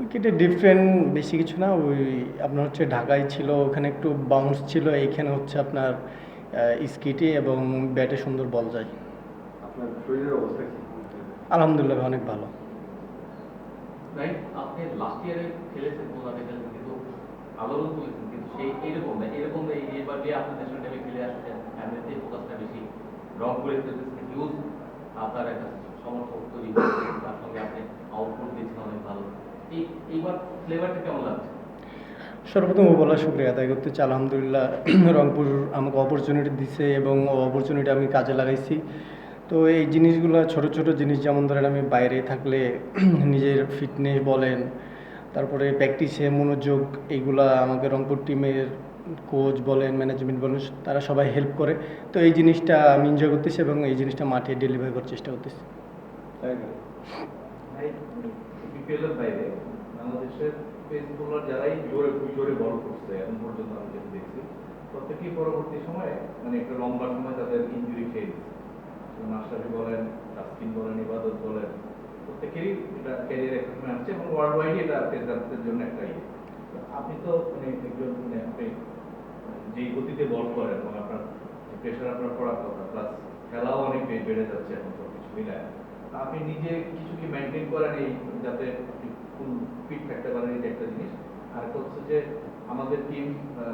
উইকেটে ডিফারেন্ট বেশি কিছু না ওই আপনার হচ্ছে ঢাকায় ছিল ওখানে একটু বাউন্স ছিল এইখানে হচ্ছে আপনার স্কিটে এবং ব্যাটে সুন্দর বল যায়। আপনার শরীরের অবস্থা কি? আলহামদুলিল্লাহ অনেক ভালো। আপনি লাস্ট ইয়ারে খেলেছেন কিন্তু আলোড়ন তুলেছেন কিন্তু সেই এরকম না এরকম এই এবার যে আপনি ন্যাশনাল টিমে খেলে আসছেন এমনিতেই ফোকাসটা বেশি রং হিউজ আপনার একটা সমর্থক তৈরি তার সঙ্গে আপনি আউটপুট দিচ্ছেন অনেক ভালো। এই এইবার ফ্লেভারটা কেমন লাগছে? সর্বপ্রথম ও বলা শুক্রিয়া আদায় করতে চাই। আলহামদুলিল্লাহ রংপুর আমাকে অপরচুনিটি দিছে এবং অপরচুনিটি আমি কাজে লাগাইছি। তো এই জিনিসগুলো ছোট ছোট জিনিস যেমন ধরেন আমি বাইরে থাকলে নিজের ফিটনেস বলেন তারপরে প্র্যাকটিসে মনোযোগ এইগুলা আমাকে রংপুর টিমের কোচ বলেন ম্যানেজমেন্ট বলেন তারা সবাই হেল্প করে। তো এই জিনিসটা আমি এনজয় করতেছি এবং এই জিনিসটা মাঠে ডেলিভারি করার চেষ্টা করতেছি। বিপিএল বাইরে, বাংলাদেশের পেস বোলার যারাই জোরে জোরে বল করছে, এখন পর্যন্ত আমি যেটা দেখছি, প্রত্যেকেই পরবর্তী সময়ে মানে একটা লম্বা সময় তাদের ইঞ্জুরি খেয়ে দিচ্ছে মাস্টারি বলেন, তাসকিন বলেন, ইবাদত বলেন, প্রত্যেকেরই এটা ক্যারিয়ার একটা সময় আসছে এবং ওয়ার্ল্ড ওয়াইড এটা পেসারদের জন্য একটা ইয়ে। আপনি তো মানে একজন মানে আপনি যেই গতিতে বল করেন এবং আপনার প্রেশার আপনার পড়ার কথা প্লাস খেলাও অনেক বেড়ে যাচ্ছে এখন সব কিছু মিলায়। আপনি নিজে কিছু কি মেনটেন করেন এই, যাতে ফুল ফিট থাকতে পারেন এটা একটা জিনিস। আর একটা হচ্ছে যে আমাদের টিম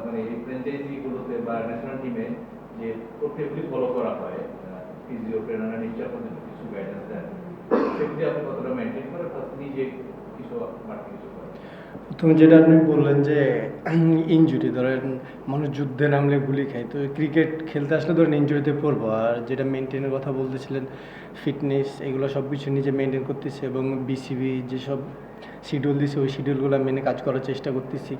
মানে এই ফ্র্যাঞ্চাইজি গুলোতে বা ন্যাশনাল টিমে যে প্রক্রিয়াগুলি ফলো করা হয় ফিজিও ট্রেনাররা নিশ্চয় আপনাদের কিছু গাইডেন্স দেন, সেগুলি আপনি কতটা মেনটেন করেন নিজে তুমি যেটা আপনি বললেন যে, ইনজুরি, ধরেন মানুষ যুদ্ধে নামলে গুলি খায়, তো ক্রিকেট খেলতে আসলে ধরেন ইনজুরিতে পড়ব। আর যেটা মেনটেনের কথা বলতেছিলেন ফিটনেস এগুলো সব কিছু নিজে মেনটেন করতেছে এবং বিসিবি যেসব শিডিউল দিছে, ওই শিডিউলগুলো মেনে কাজ করার চেষ্টা করতেছি।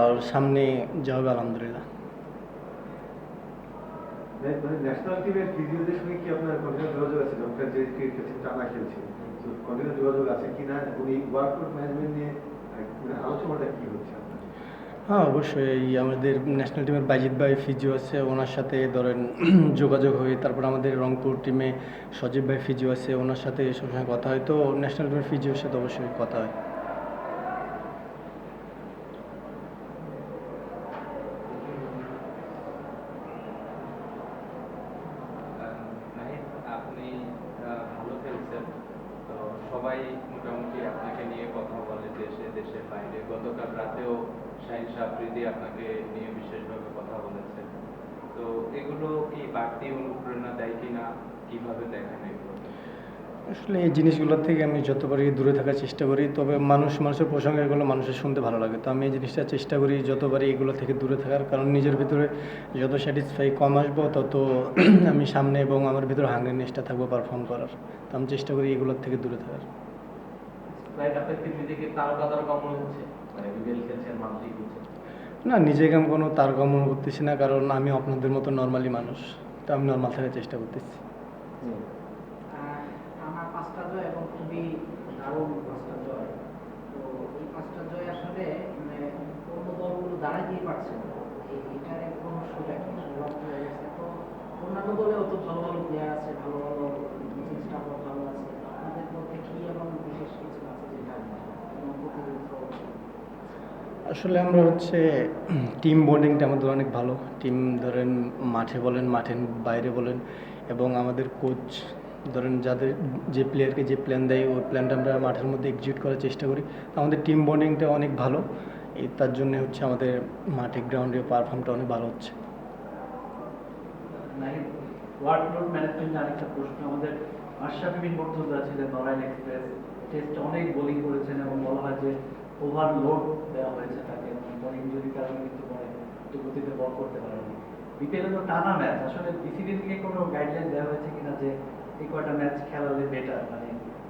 আর সামনে যা হবে, আলহামদুলিল্লাহ। ন্যাশনাল টিমের ফিজিওদের সঙ্গে কি আপনার কন্টিনিউ যোগাযোগ আছে? ক্রিকেট খেলছেন টানা খেলছেন তো কন্টিনিউ যোগাযোগ আছে কিনা উনি ওয়ার্কআউট ম্যানেজমেন্ট নিয়ে মানে আলোচনাটা কি হচ্ছে হ্যাঁ অবশ্যই এই আমাদের ন্যাশনাল টিমের বাইজিৎ ভাই ফিজিও আছে, ওনার সাথে ধরেন যোগাযোগ হয়ে, তারপর আমাদের রংপুর টিমে সজীব ভাই ফিজিও আছে, ওনার সাথে সবসময় কথা হয়। তো ন্যাশনাল টিমের ফিজিওর সাথে অবশ্যই কথা হয় নাহিদ আপনি আহ, ভালো খেলছেন তো সবাই মোটামুটি আপনাকে নিয়ে কথা বলে দেশে, দেশের বাইরে। গতকাল রাতেও শাহিন সাফরিদি আপনাকে নিয়ে বিশেষভাবে কথা বলেছেন। তো এগুলো কি বাড়তি অনুপ্রেরণা দেয় কিনা? কীভাবে দেখেন আসলে এই জিনিসগুলোর থেকে আমি যতবারই দূরে থাকার চেষ্টা করি তবে মানুষ মানুষের প্রসঙ্গে এগুলো মানুষের শুনতে ভালো লাগে। তো আমি এই জিনিসটা চেষ্টা করি যতবারই এগুলো থেকে দূরে থাকার কারণ নিজের ভিতরে যত স্যাটিসফাই কম আসব তত আমি সামনে এবং আমার ভিতরে হাঙ্গারনেসটা থাকব পারফর্ম করার। তো আমি চেষ্টা করি এগুলোর থেকে দূরে থাকার। মনে না নিজেকে আমি কোনো তারকা মনে করতেছি না কারণ আমি আপনাদের মতো নর্মালি মানুষ। তো আমি নর্মাল থাকার চেষ্টা করতেছি আর আমার পাঁচটা জয় এবং খুবই দারুণ পাঁচটা জয় তো এই পাঁচটা জয় আসলে মানে অন্য দলগুলো দাঁড়াতেই পারছে না। এই এটার এক রহস্যটা কি সংলগ্ন গেছে। তো তো ভালো ভালো প্লেয়ার আছে, ভালো ভালো ভালো আছে। মধ্যে কি এমন বিশেষ কিছু আছে আসলে আমরা হচ্ছে টিম বন্ডিংটা আমাদের অনেক ভালো। টিম ধরেন মাঠে বলেন মাঠের বাইরে বলেন এবং আমাদের কোচ ধরেন যাদের যে প্লেয়ারকে যে প্ল্যান দেয়, ওই প্ল্যানটা আমরা মাঠের মধ্যে এক্সিকিউট করার চেষ্টা করি। আমাদের টিম বন্ডিংটা অনেক ভালো। তার জন্য হচ্ছে আমাদের মাঠে গ্রাউন্ডে পারফর্মটা অনেক ভালো হচ্ছে। গতিতে বল করতে পারেনি। তো টানা ম্যাচ আসলে থেকে কোনো গাইডলাইন দেওয়া হয়েছে কিনা যে ম্যাচ বেটার মানে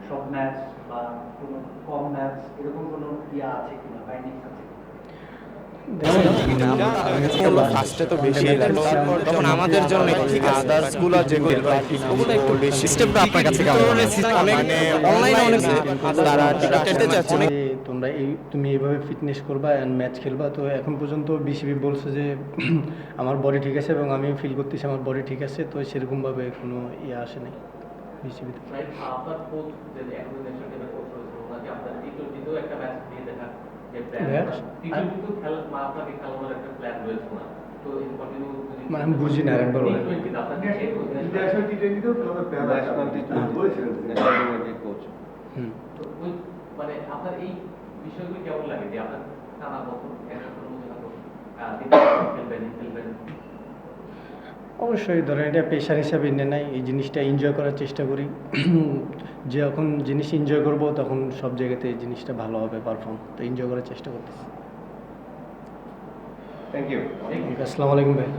সব ম্যাচ বা কোনো কম ম্যাচ এরকম কোনো ইয়া আছে কিনা? আছে ফার্স্টে তো বেশি তখন আমাদের জন্য আদার্সগুলো যেগুলো ওগুলো একটু বেশি সিস্টেমটা আপনার কাছে কেমন? অনেক অনলাইনে অনেক তারা টিকিট চাচ্ছে তোমরা এই তুমি এইভাবে ফিটনেস করবা অ্যান্ড ম্যাচ খেলবা তো এখন পর্যন্ত বিসিবি বলছে যে আমার বডি ঠিক আছে এবং আমি ফিল করতেছি আমার বডি ঠিক আছে তো সেরকমভাবে কোনো ইয়ে আসে নাই বিসিবিতে আপনার কোচ যে এখন ন্যাশনাল টিমের কোচ রয়েছে আপনার টি টোয়েন্টিতেও একটা ম্যাচ দিয়ে মানে আমি বুঝি না, একবার ওই মানে আপনার এই বিষয়গুলো কেমন লাগে যে আপনার আহ, তিনি খেলবেন খেলবেন। অবশ্যই ধরেন এটা পেশার হিসাবে নিয়ে নেয় এই জিনিসটা এনজয় করার চেষ্টা করি। যখন জিনিস এনজয় করব তখন সব জায়গাতে এই জিনিসটা ভালো হবে পারফর্ম তো এনজয় করার চেষ্টা করতেছি। থ্যাংক ইউ আসসালামু আলাইকুম ভাই।